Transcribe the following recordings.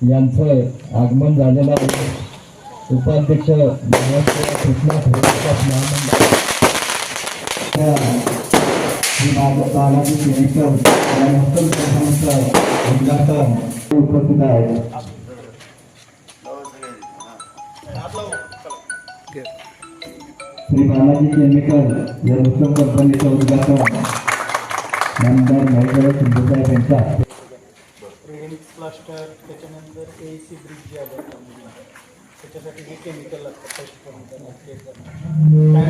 यांचं आगमन झालेलं आहे. उपाध्यक्ष महाराष्ट्र कृष्णा महामंडळ उपस्थित आहेत श्री बालाजी केनेकर या उत्तम कंपनीचं उद्घाटन आमदार महेंद्र सिंधुसाहेब यांच्या रेडिमिक्स प्लास्टर त्याच्यानंतर ए सी ब्रिज जे आले त्याच्यासाठी जे केमिकल लागतं करून त्यांना क्लिअर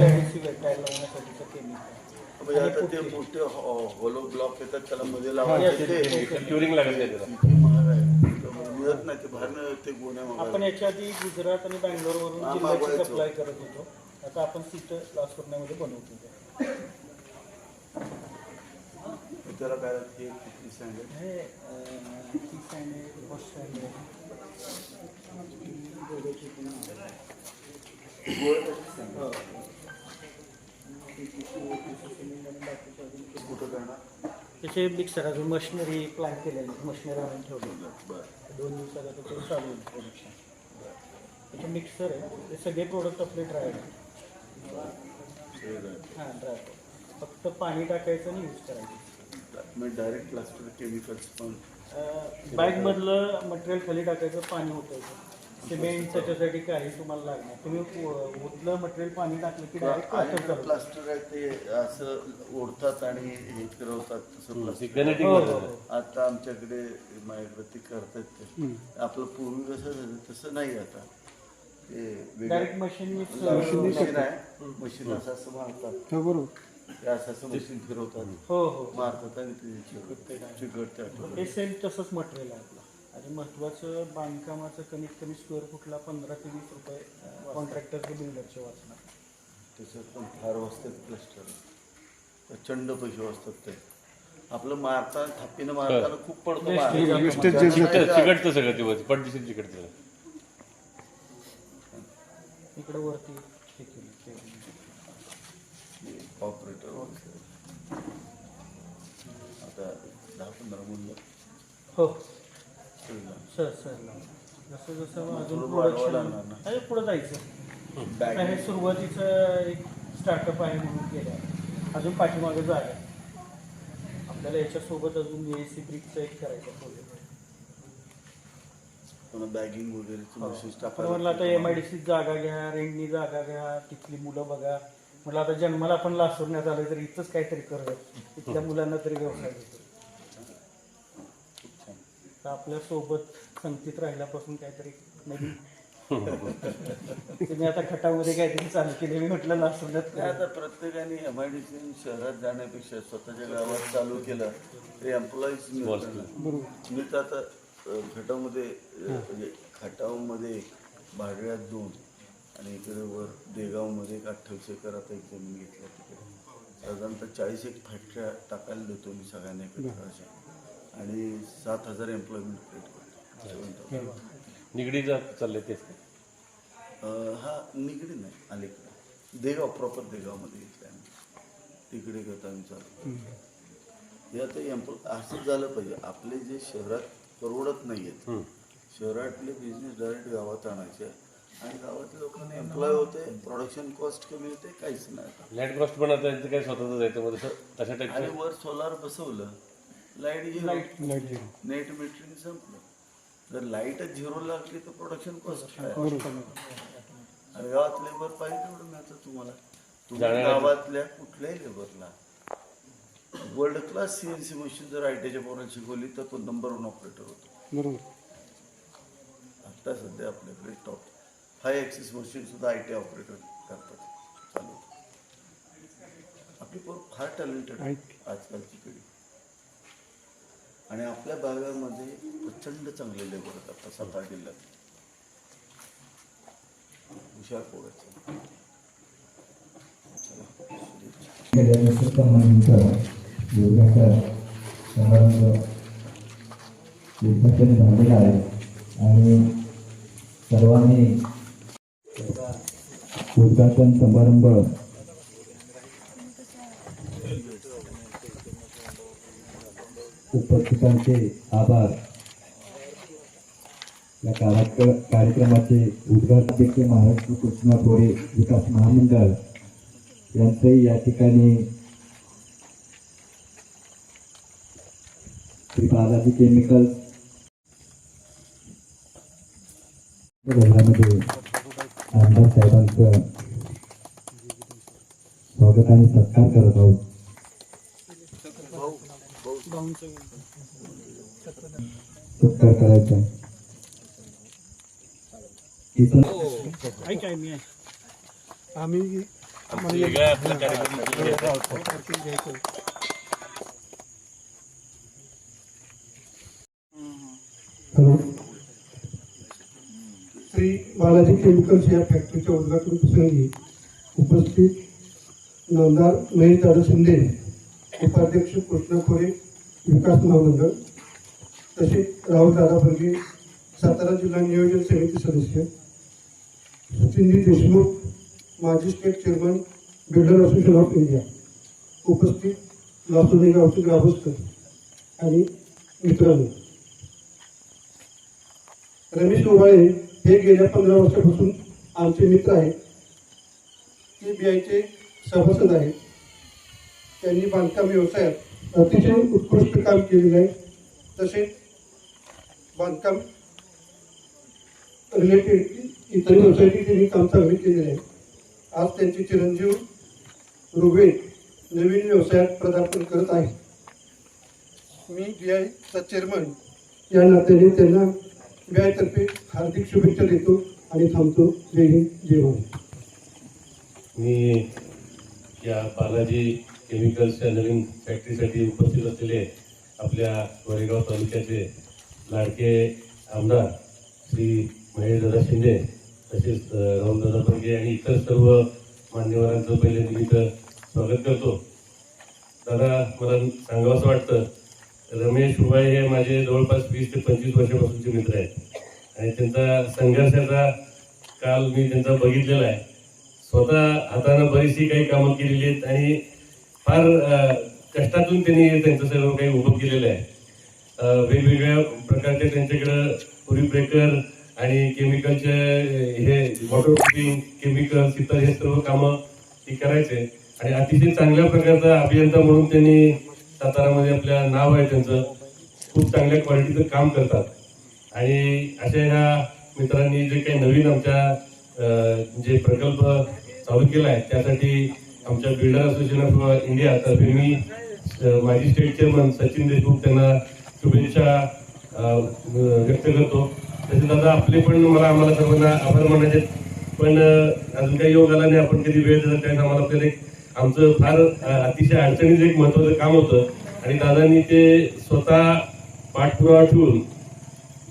ॲडिसिव्ह आहे लावण्यासाठीचं केमिकल म्हणजे आता ते मोठे होलो ब्लॉक येतात त्याला मध्ये लावायचे ते क्युरिंग लागत नाही त्याला? किती महाग आहे. तर मिळत नाही ते ते गोण्या आपण. याच्या आधी गुजरात आणि बँगलोरवरून. सप्लाय करत होतो. आता आपण सीट क्लास करण्यामध्ये बनवतो. त्याला काय? हे किती सांगेल हे? हो. कुठं करणार त्याचे मिक्सर अजून मशिनरी प्लॅन केलेली मशिनरी आणून ठेवली बरं दोन दिवसात आता ते चालू होईल प्रोडक्शन त्याचे मिक्सर आहे ते सगळे प्रोडक्ट आपले ड्राय. हां ड्राय फक्त पाणी टाकायचं आणि यूज करायचं मग डायरेक्ट प्लास्टर केमिकल्स पण. बॅगमधलं मटेरियल खाली टाकायचं पाणी होतं सिमेंट त्याच्यासाठी काही तुम्हाला लागणार तुम्ही ओतलं मटेरियल पाणी टाकलं की डायरेक्ट आणि प्लास्टर आहे ते असं ओढतात आणि हे फिरवतात तसं प्लास्टर गनेटिंग हो, हो, हो. आता आमच्याकडे माझ्याकडे ते करतात ते. आपलं पूर्वी कसं झालं तसं नाही आता. ते वेगळं. डायरेक्ट मशीन मिक्स मशीन आहे. मशीन असं असं मारतात. बरोबर. ते असं असं मशीन फिरवतात. हो हो. मारतात आणि ते चिकट चिकट त्या हे सेम तसंच मटेरियल आहे आपलं. आणि महत्त्वाचं बांधकामाचं कमीत कमी स्क्वेअर फुटला पंधरा ते वीस रुपये कॉन्ट्रॅक्टरचे बिल्डरचे वाचणार. त्याच्यात पण फार वाजतात क्लस्टर प्रचंड पैसे वाजतात ते. आपलं मारताना थापीनं मारताना खूप पडतो मार. चिकटतं सगळं ते वरती पडदिशील चिकटतं. इकडे वरती हे केलं केलं. ऑपरेटर वगैरे. आता दहा पंधरा मुलं हो. सर सर जसं जसं अजून प्रोडक्शन पुढं जायचं. हे. सुरुवातीचं एक स्टार्टअप आहे म्हणून केलं अजून पाठीमागे जागा. आपल्याला याच्यासोबत अजून ए सी ब्रिकचं एक करायचं प्रोजेक्ट बॅगिंग वगैरे म्हटलं आता एम आय डी सी जागा घ्या रेंटनी जागा घ्या तिथली मुलं बघा. म्हटलं आता जन्माला आपण लासवण्यात आलं तर इथंच काहीतरी करूया. इथल्या मुलांना तरी व्यवसाय देतो. तर आपल्यासोबत संगतीत राहिल्यापासून काहीतरी नवीन. तुम्ही आता खटामध्ये काहीतरी चालू केले मी म्हटलं लासवण्यात नाही, आता प्रत्येकाने एम आय डी सी शहरात जाण्यापेक्षा स्वतःच्या गावात चालू केलं ते एम्प्लॉईज मिळतात. मी तर आता खटावमध्ये अ, म्हणजे खटावमध्ये भाडव्यात दोन आणि इकडे वर देगावमध्ये एक अठ्ठावीस एकरात एक जमीन घेतल्या तिकडे. साधारणतः चाळीस एक फॅक्टऱ्या टाकायला देतो मी सगळ्यांना एकत्र अशा. आणि सात हजार एम्प्लॉयमेंट क्रिएट करतो. निगडीचं चाललंय तेच हा निगडी नाही अलीकडे. देगाव प्रॉपर देगावमध्ये घेतलं आम्ही. तिकडे घेत आम्ही चालू हे आता एम्प्लॉ असं झालं पाहिजे. आपले जे शहरात परवडत नाही आहेत शहरातले बिझनेस डायरेक्ट गावात आणायचे आणि गावातल्या लोकांना एम्प्लॉय होते प्रोडक्शन कॉस्ट कमी होते काहीच नाही लँड कॉस्ट पण आता काय स्वतःच आहे. त्यामुळे तसं तशा आणि वर सोलार बसवलं लाइट झिरो. नेट मीटरिंग संपलं. जर लाईटच झिरो लागली तर प्रोडक्शन कॉस्ट आणि गावात लेबर पाहिजे तेवढं मिळतं तुम्हाला. तुम्ही जाण्याला- गावातल्या कुठल्याही लेबरला world class C N C machine जर आय टीच्या पोरांना शिकवली तर तो नंबर वन ऑपरेटर होतो. बरोबर. आता सध्या आपल्याकडे टॉप फाय ॲक्सिस मशीन सुद्धा आय टी ऑपरेटर करतात. चालू. आपली पोर फार टॅलेंटेड आजकालची पिढी. आणि आपल्या भागामध्ये प्रचंड चांगले लेबर आहेत आता सातारा जिल्ह्यात. हुशार पोराचे समारंभ उद्घाटन झालेला आहे आणि सर्वांनी उद्घाटन समारंभ उपस्थितांचे आभार. या कार्यक्रमाचे उद्घाटक महाराष्ट्र कृष्णा गोरे विकास महामंडळ यांचंही या ठिकाणी श्री बालाजी केमिकल्स घरामध्ये आमदार साहेबांचं स्वागत आणि सत्कार करत आहोत. सत्कार करायचा इथं ऐक आहे मी आम्ही श्री बालाजी केमिकल्स या फॅक्टरीच्या उद्घाटन प्रसंगी उपस्थित नामदार महेश दादा शिंदे उपाध्यक्ष कृष्णा खोरे विकास महामंडळ तसेच राहुल दादा बर्गे सातारा जिल्हा नियोजन समिती सदस्य सचिनजी देशमुख माजी state chairman builder association of India उपस्थित लासुदे गावचे ग्रामस्थ आणि मित्रांनो. रमेश उभाळे हे गेल्या पंधरा वर्षापासून आमचे मित्र आहेत. ते बी आयचे सभासद आहेत. त्यांनी बांधकाम व्यवसायात अतिशय उत्कृष्ट काम केलेलं आहे. तसेच बांधकाम रिलेटेड इतर व्यवसायाची त्यांनी काम चांगली केलेले आहे आज त्यांचे चिरंजीव रुबे नवीन व्यवसायात पदार्पण करत आहेत. मी बी आयचा चेअरमन या नात्याने त्यांना बी आयतर्फे हार्दिक शुभेच्छा देतो आणि थांबतो. जय हिंद जय मी या बालाजी केमिकल्सच्या नवीन फॅक्टरीसाठी उपस्थित असलेले आपल्या वरेगाव तालुक्याचे लाडके आमदार श्री महेशदादा शिंदे तसेच राहुलदादा बर्गे आणि इतर सर्व मान्यवरांचं पहिले निमित्त स्वागत करतो. दादा मला सांगावं असं वाटतं रमेश उबाळे हे माझे जवळपास वीस ते पंचवीस वर्षापासूनचे मित्र आहेत. आणि त्यांचा संघर्षाचा काल मी त्यांचा बघितलेला आहे. स्वतः हातानं बरीचशी काही कामं केलेली आहेत आणि फार कष्टातून त्यांनी त्यांचं सर्व काही उभं केलेलं आहे. वेगवेगळ्या प्रकारचे त्यांच्याकडं पुरी ब्रेकर आणि केमिकलचे हे वॉटर प्रुफिंग केमिकल्स इतर हे सर्व कामं ते करायचे. आणि अतिशय चांगल्या प्रकारचा अभियंता म्हणून त्यांनी सातारामध्ये आपल्या नाव आहे त्यांचं. खूप चांगल्या क्वालिटीचं काम करतात. आणि अशा ह्या मित्रांनी जे काही नवीन आमच्या जे प्रकल्प चालू केला आहे त्यासाठी आमच्या बिल्डर असोसिएशन ऑफ इंडिया तर्फे मी माझी माजी स्टेट चेअरमन सचिन देशमुख त्यांना शुभेच्छा व्यक्त करतो. तसे दादा आपले पण मला आम्हाला सर्वांना आभार मानायचे पण अजून काही योग आला नाही आपण कधी वेळ दिला त्यावेळेस आम्हाला आपल्याला एक आमचं फार अतिशय अडचणीचं एक महत्वाचं काम होतं. आणि दादांनी ते स्वतः पाठपुरावा ठेवून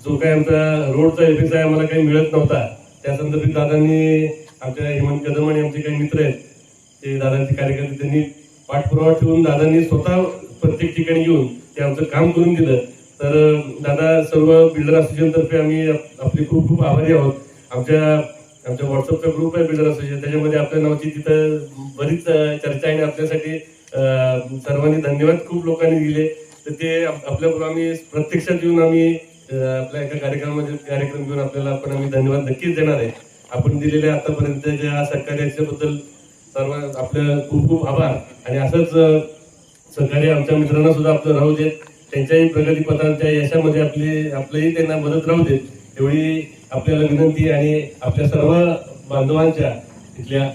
जो काही आमचा रोडचा एफएस आहे आम्हाला काही मिळत नव्हता त्या संदर्भात दादांनी आमच्या हेमंत कदम आणि आमचे काही मित्र आहेत ते दादांचे कार्यकर्ते त्यांनी पाठपुरावा ठेवून दादांनी स्वतः प्रत्येक ठिकाणी येऊन ते आमचं काम करून दिलं. तर दादा सर्व बिल्डर असोसिएशनतर्फे आम्ही आपले खूप खूप आभारी आहोत. आमच्या आमच्या व्हॉट्सअपचा ग्रुप आहे बिल्डर असोसिएशन. त्याच्यामध्ये आपल्या नावाची तिथं बरीच चर्चा आहे आणि आपल्यासाठी सर्वांनी धन्यवाद खूप लोकांनी दिले. तर ते आपल्याबरोबर आम्ही प्रत्यक्षात येऊन आम्ही आपल्या एका कार्यक्रमामध्ये कार्यक्रम घेऊन आपल्याला आपण आम्ही धन्यवाद नक्कीच देणार आहे. आपण दिलेल्या आतापर्यंतच्या सहकार्याच्याबद्दल सर्व आपलं खूप खूप आभार. आणि असंच अं, सहकार्य आमच्या मित्रांना सुद्धा आपलं राहू देत त्यांच्याही प्रगतीपथांच्या यशामध्ये आपली आपलंही त्यांना मदत राहू देत एवढी आपल्याला विनंती आणि आपल्या सर्व बांधवांच्या इथल्या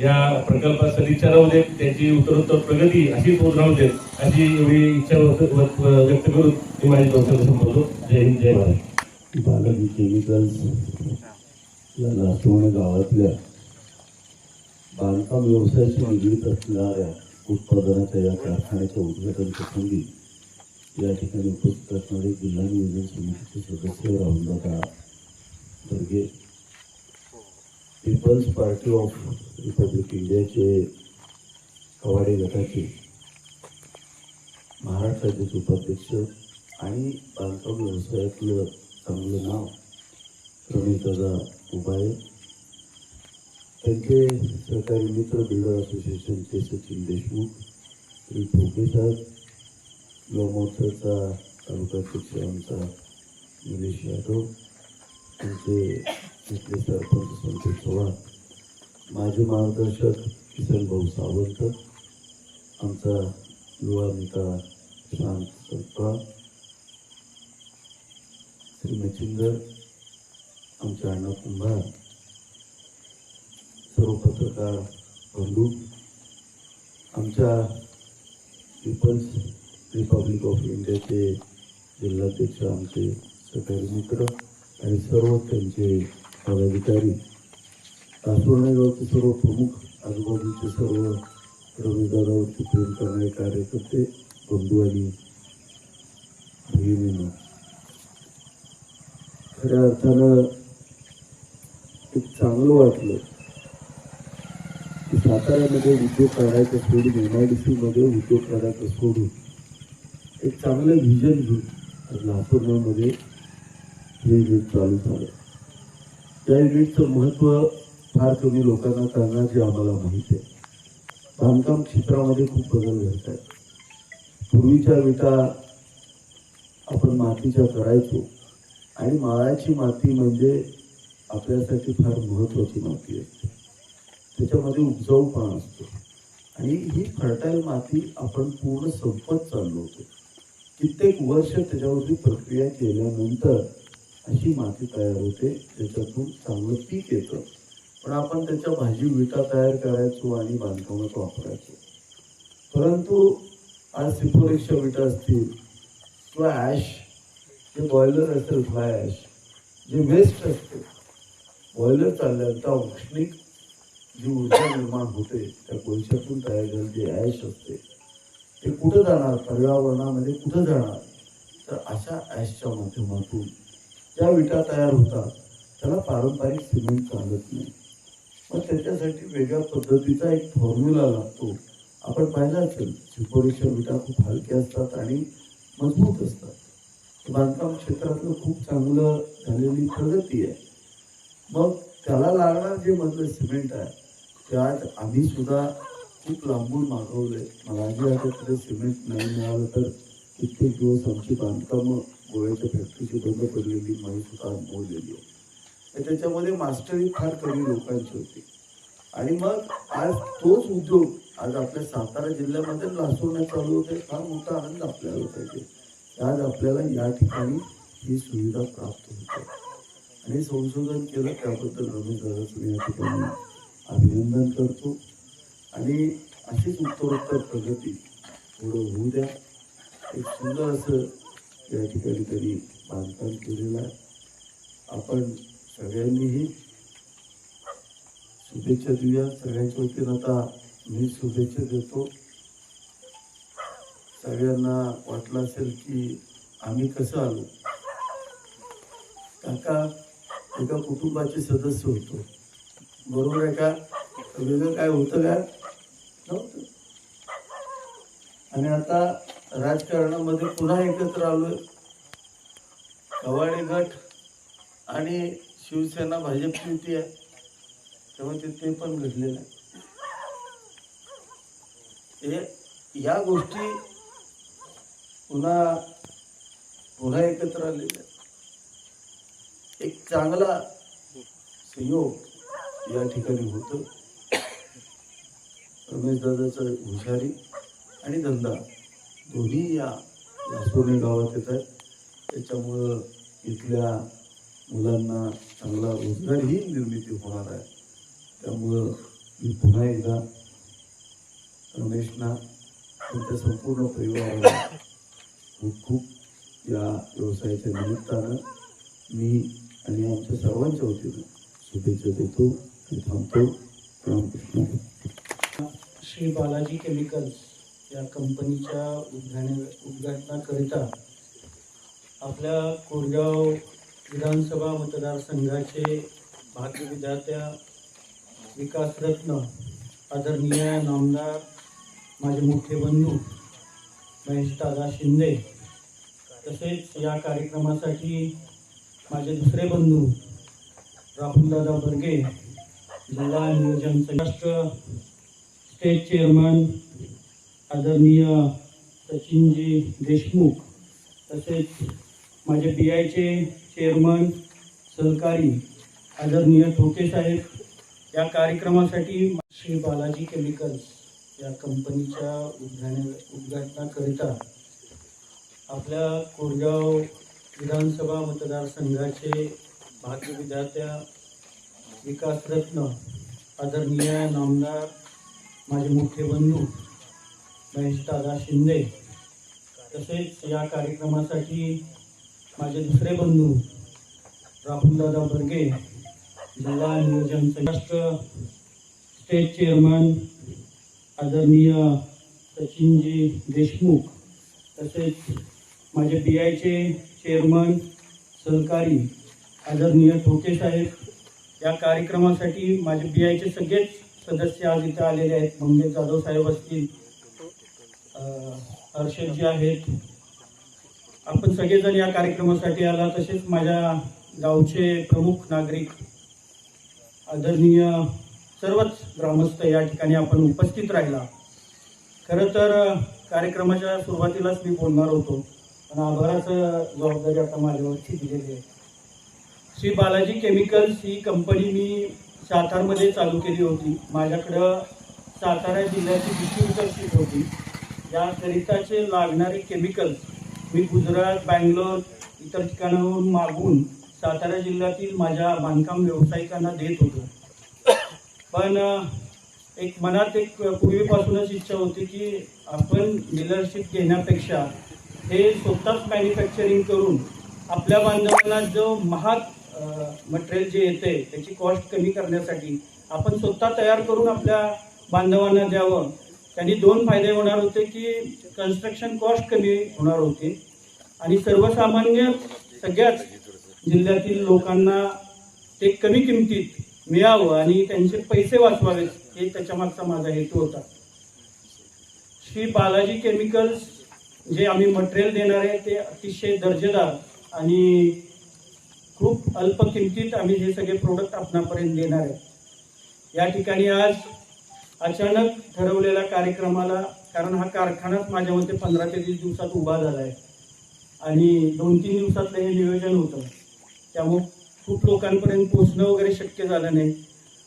या प्रकल्पात सदिच्छा राहू देत त्यांची उत्तरोत्तर प्रगती अशीच होत राहू देत अशी एवढी इच्छा व्यक्त करून मी माझी दोन संबोधतो जय हिंद जय महाराज बालाजी केमिकल्स या गावातल्या बांधकाम व्यवसायाशी निगडीत असणाऱ्या उत्पादनाच्या या कारखान्याच्या उद्घाटन प्रसंगी या ठिकाणी उपस्थित असणारे जिल्हा नियोजन समितीचे सदस्य Rahuldada Barge peoples party of republic इंडियाचे कवाडे गटाचे महाराष्ट्र राज्याचे उपाध्यक्ष आणि बांधकाम व्यवसायातलं चांगलं नाव रमेशदादा उबाळे त्यांचे सहकारी मित्र बिल्डर असोसिएशनचे सचिन देशमुख श्री भोके साहेब युवा तालुका आमचा निलेश यादव त्यांचे तिथले सरपंच संतोष चव्हाण माझे मार्गदर्शक किसन भाऊ सावंत आमचा युवा नेता शांत सत्ता श्री मच्छिंदर आमचे अण्णा कुंभार सर्व पत्रकार बंधू आमच्या पीपल्स रिपब्लिक ऑफ इंडियाचे जिल्हाध्यक्ष आमचे सहकारी मित्र आणि सर्व त्यांचे पदाधिकारी कासुर्णे गावचे सर्व प्रमुख आजूबाजूचे सर्व रवीदादावरती प्रेम करणारे कार्यकर्ते बंधू आणि भगिनींनो. खऱ्या अर्थानं एक चांगलं वाटलं साताऱ्यामध्ये उद्योग काढायचं सोडून एम आय डी सीमध्ये उद्योग काढायचं सोडून एक चांगलं व्हिजन घेऊन आज लातूरमध्ये हे युनिट चालू झालं. त्या युनिटचं महत्त्व फार कमी लोकांना कळणार जे आम्हाला माहिती आहे. बांधकाम क्षेत्रामध्ये खूप बदल घडत आहेत. पूर्वीच्या विटा आपण मातीच्या करायचो आणि माळाची माती म्हणजे आपल्यासाठी फार महत्त्वाची माती असते. त्याच्यामध्ये उपजाऊपणा असतो. आणि ही फर्टाईल माती आपण पूर्ण संपत चाललो होतो. कित्येक वर्ष त्याच्यावरती प्रक्रिया केल्यानंतर अशी माती तयार होते. त्याच्यातून चांगलं पीक येतं. पण आपण त्याच्या भाजी विटा तयार करायचो आणि बांधकामात वापरायचो. परंतु आज सिफोरेक्षा विटा असतील किंवा ॲश जे बॉयलर असेल फ्लाय ॲश जे वेस्ट असते बॉयलर चालल्यानंतर औष्णिक जी ऊर्जा निर्माण होते त्या कोळशातून तयार झालेली ॲश असते ते कुठं जाणार? पर्यावरणामध्ये कुठं जाणार? तर अशा ॲशच्या माध्यमातून ज्या विटा तयार होतात त्याला पारंपरिक सिमेंट चालत नाही. मग त्याच्यासाठी वेगळ्या पद्धतीचा एक फॉर्म्युला लागतो. आपण पाहिलं असेल सिपोरेच्या विटा खूप हलक्या असतात आणि मजबूत असतात. बांधकाम क्षेत्रातलं खूप चांगलं झालेली प्रगती आहे. मग त्याला लागणार जे मधलं सिमेंट आहे ते आज आम्ही सुद्धा खूप लांबून मागवले मला आधी तिथे सिमेंट नाही मिळालं तर कित्येक दिवस आमची बांधकाम गोव्याच्या फॅक्टरीची बंद पडलेली माहिती सुद्धा अनुभवलेली आहे. तर त्याच्यामध्ये मास्टरी फार कमी लोकांची होती. आणि मग आज तोच उद्योग आज आपल्या सातारा जिल्ह्यामध्ये लासूरण्यात चालू होते फार मोठा आनंद आपल्याला पाहिजे आज आपल्याला या ठिकाणी ही सुविधा प्राप्त होते. आणि संशोधन केलं त्याबद्दल रमेश दादाचं या ठिकाणी अभिनंदन करतो. आणि अशीच उत्तरोत्तर प्रगती पुढं होऊ द्या. एक सुंदर असं या ठिकाणी त्यांनी बांधकाम केलेलं आहे. आपण सगळ्यांनीही शुभेच्छा देऊया. सगळ्यांच्या वतीनं आता मी शुभेच्छा देतो. सगळ्यांना वाटलं असेल की आम्ही कसं आलो? काका एका कुटुंबाचे सदस्य होतो. बरोबर आहे का? वेगळं काय होतं का? नव्हतं. आणि आता राजकारणामध्ये पुन्हा एकत्र आलोय. कवाडे गट आणि शिवसेना भाजप युती आहे. तेव्हा ते ते पण घडलेलं आहे. हे या गोष्टी पुन्हा पुन्हा एकत्र आलेल्या एक चांगला संयोग या ठिकाणी होतं. रमेश दादाचं हुशारी आणि धंदा. दोन्ही या लासोने गावात येत आहेत. त्याच्यामुळं इथल्या मुलांना चांगला रोजगारही निर्मिती होणार आहे. त्यामुळं मी पुन्हा एकदा रमेशना त्यांच्या संपूर्ण परिवाराला खूप खूप या व्यवसायाच्या निमित्तानं मी आणि आमच्या सर्वांच्या वतीनं शुभेच्छा देतो. श्री बालाजी केमिकल्स या कंपनीच्या उद्घाटन उद्घाटनाकरिता आपल्या कोरगाव विधानसभा मतदारसंघाचे भाग्य विधात्या विकासरत्न आदरणीय नामदार माझे मुख्य बंधू महेशदादा शिंदे तसेच या कार्यक्रमासाठी माझे दुसरे बंधू राहुलदादा बर्गे जिल्हा नियोजन राष्ट्र स्टेट चेअरमन आदरणीय सचिनजी देशमुख तसेच माझे बी आयचे चेअरमन सहकारी आदरणीय ठोके साहेब या कार्यक्रमासाठी श्री बालाजी केमिकल्स या कंपनीच्या उद्घाटना उद्घाटनाकरिता आपल्या कोरगाव विधानसभा मतदारसंघाचे भाग्य विधात्या विकासरत्न आदरणीय नामदार माझे मुख्य बंधू महेशदादा शिंदे तसेच या कार्यक्रमासाठी माझे दुसरे बंधू राहुलदादा बर्गे जिल्हा नियोजन राष्ट्र स्टेट चेअरमन आदरणीय सचिनजी देशमुख तसेच माझे बी आयचे चेअरमन सहकारी आदरणीय ठोके साहेब या कार्यक्रमासाठी माझे बी आयचे सगळेच सदस्य आज इथे आलेले आहेत. मंगेश जाधव साहेब असतील हर्षदजी आहेत. आपण सगळेजण या कार्यक्रमासाठी आला. तसेच माझ्या गावचे प्रमुख नागरिक आदरणीय सर्वच ग्रामस्थ या ठिकाणी आपण उपस्थित राहिला. खरं तर कार्यक्रमाच्या सुरुवातीलाच मी बोलणार होतो. पण आभाराचं जबाबदारी आता माझ्यावरची दिलेली आहे. श्री बालाजी केमिकल्स ही कंपनी मी सातारमध्ये चालू केली होती. माझ्याकडं सातारा जिल्ह्याची डिस्ट्रीब्युटरशिप होती. याकरिताचे लागणारे केमिकल्स मी गुजरात बँगलोर इतर ठिकाणाहून मागून सातारा जिल्ह्यातील माझ्या बांधकाम व्यावसायिकांना देत होतो. पण एक मनात एक पूर्वीपासूनच इच्छा होती की आपण डीलरशिप घेण्यापेक्षा हे स्वतःच मॅन्युफॅक्चरिंग करून आपल्या बांधवांना जो महाग मटेरियल जे येते त्याची कॉस्ट कमी करण्यासाठी आपण स्वतः तयार करून आपल्या बांधवांना द्यावं. त्यांनी दोन फायदे होणार होते की कन्स्ट्रक्शन कॉस्ट कमी होणार होती. आणि सर्वसामान्य सगळ्याच जिल्ह्यातील लोकांना ते कमी किमतीत मिळावं आणि त्यांचे पैसे वाचवावेत हे त्याच्या मागचा माझा हेतू होता. श्री बालाजी केमिकल्स जे आम्ही मटेरियल देणार आहे ते अतिशय दर्जेदार आणि खूप अल्प किमतीत आम्ही हे सगळे प्रोडक्ट आपणापर्यंत देणार आहे. या ठिकाणी आज अचानक ठरवलेल्या कार्यक्रमाला कारण हा कारखानाच माझ्या मते पंधरा ते वीस दिवसात उभा झाला आहे. आणि दोन तीन दिवसातलं हे नियोजन होतं. त्यामुळे खूप लोकांपर्यंत पोचणं वगैरे शक्य झालं नाही.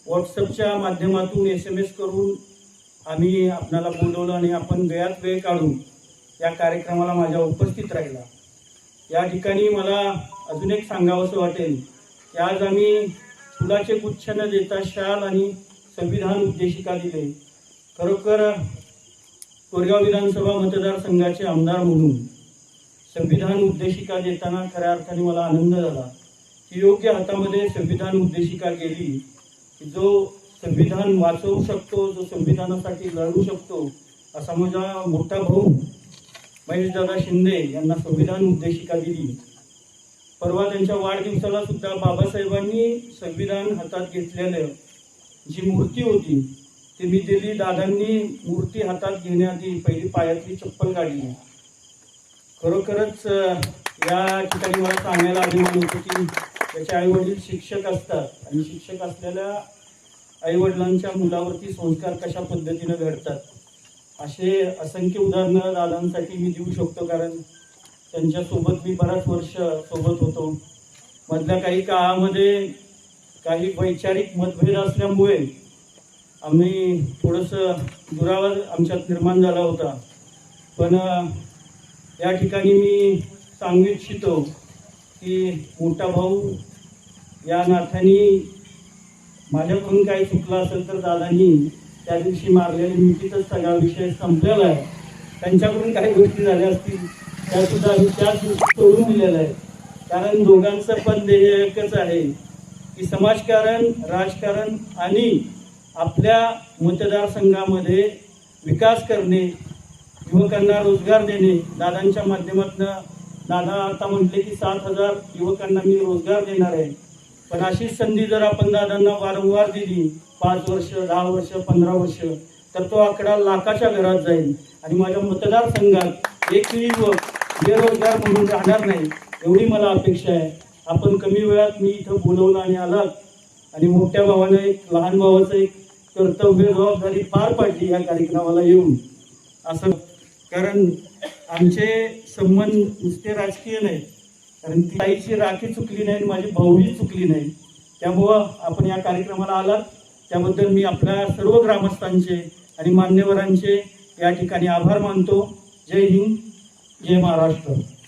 व्हॉट्सअपच्या माध्यमातून एस एम एस करून आम्ही आपणाला बोलवलं आणि आपण वेळात वेळ काढून या कार्यक्रमाला माझ्या उपस्थित राहिला. या ठिकाणी मला अजून एक सांगावंसं वाटेल की आज आम्ही फुलाचे गुच्छ न देता शाल आणि संविधान उद्देशिका दिले. खरोखर कोरगाव विधानसभा मतदारसंघाचे आमदार म्हणून संविधान उद्देशिका देताना खऱ्या अर्थाने मला आनंद झाला. की योग्य हातामध्ये संविधान उद्देशिका गेली की जो संविधान वाचवू शकतो जो संविधानासाठी लढू शकतो असा माझा मोठा भाऊ महेशदादा शिंदे यांना संविधान उद्देशिका दिली. परवा त्यांच्या वाढदिवसाला सुद्धा बाबासाहेबांनी संविधान हातात घेतलेलं जी मूर्ती होती ती मी दिली. दादांनी मूर्ती हातात घेण्याआधी पहिली पायातली चप्पल काढली. खरोखरच या ठिकाणी मला सांगायला अभिमान होतो की त्याचे आईवडील शिक्षक असतात आणि शिक्षक असलेल्या आईवडिलांच्या मुलावरती संस्कार कशा पद्धतीनं घडतात असे असंख्य उदाहरणं दादांसाठी मी देऊ शकतो. कारण त्यांच्यासोबत मी बराच वर्ष सोबत होतो. मधल्या काही काळामध्ये काही वैचारिक मतभेद असल्यामुळे आम्ही थोडंसं दुरावा आमच्यात निर्माण झाला होता. पण या ठिकाणी मी सांगू इच्छितो की मोठा भाऊ या नाथांनी माझ्याकडून काही चुकलं असेल तर दादांनी त्या दिवशी मारलेल्या मिठीतच सगळा विषय संपलेला आहे. त्यांच्याकडून काही गोष्टी झाल्या असतील. त्या सुद्धा मी त्याच दिवशी सोडून दिलेल्या आहे. कारण दोघांचं पण ध्येय एकच आहे की समाजकारण राजकारण आणि आपल्या मतदारसंघामध्ये विकास करणे युवकांना रोजगार देणे. दादांच्या माध्यमातून दादा आता म्हटले की सात हजार युवकांना मी रोजगार देणार आहे. पण अशीच संधी जर आपण दादांना वारंवार दिली पाच वर्ष दहा वर्ष पंधरा वर्ष तर तो आकडा लाखाच्या घरात जाईल. आणि माझ्या मतदारसंघात एक युवक बेरोजगार म्हणून राहणार नाही एवढी मला अपेक्षा आहे. आपण कमी वेळात मी इथं बोलवलं आणि आलात. आणि मोठ्या भावानं एक लहान भावाचं एक कर्तव्य जबाबदारी पार पाडली या कार्यक्रमाला येऊन. असं कारण आमचे संबंध नुसते राजकीय नाही. कारण ती आईची राखी चुकली नाही आणि माझी भाऊही चुकली नाही. त्यामुळं आपण या कार्यक्रमाला आलात. त्याबद्दल मी आपल्या सर्व ग्रामस्थांचे आणि मान्यवरांचे या ठिकाणी आभार मानतो. जय हिंद. जय महाराष्ट्र.